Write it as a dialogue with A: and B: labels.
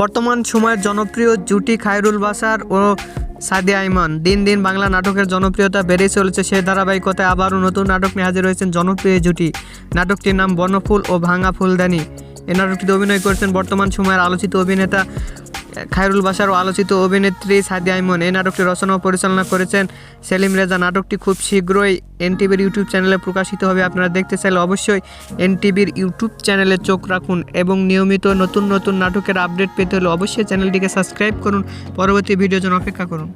A: বর্তমান সময়ের জনপ্রিয় জুটি খায়রুল বাসার ও সাদিয়া আইমান দিন দিন বাংলা নাটকের জনপ্রিয়তা বেড়েই চলেছে সেই ধারাবাহিকতায় আবারও নতুন নাটক নিয়ে হাজির হয়েছেন জনপ্রিয় জুটি। নাটকটির নাম বনফুল ও ভাঙা ফুলদানি। এ নাটকটিতে অভিনয় করেছেন বর্তমান সময়ের আলোচিত অভিনেতা খায়রুল বাসার আলোচিত অভিনেত্রী সাদিয়া আইমন এই নাটকটি রচনা ও পরিচালনা করেছেন সেলিম রেজা। নাটকটি খুব শীঘ্রই এনটিভির ইউটিউব চ্যানেলে প্রকাশিত হবে। আপনারা দেখতে চাইলে অবশ্যই এনটিভির ইউটিউব চ্যানেলে চোখ রাখুন এবং নিয়মিত নতুন নতুন নাটকের আপডেট পেতে হলে অবশ্যই চ্যানেলটিকে সাবস্ক্রাইব করুন। পরবর্তী ভিডিওর জন্য অপেক্ষা করুন।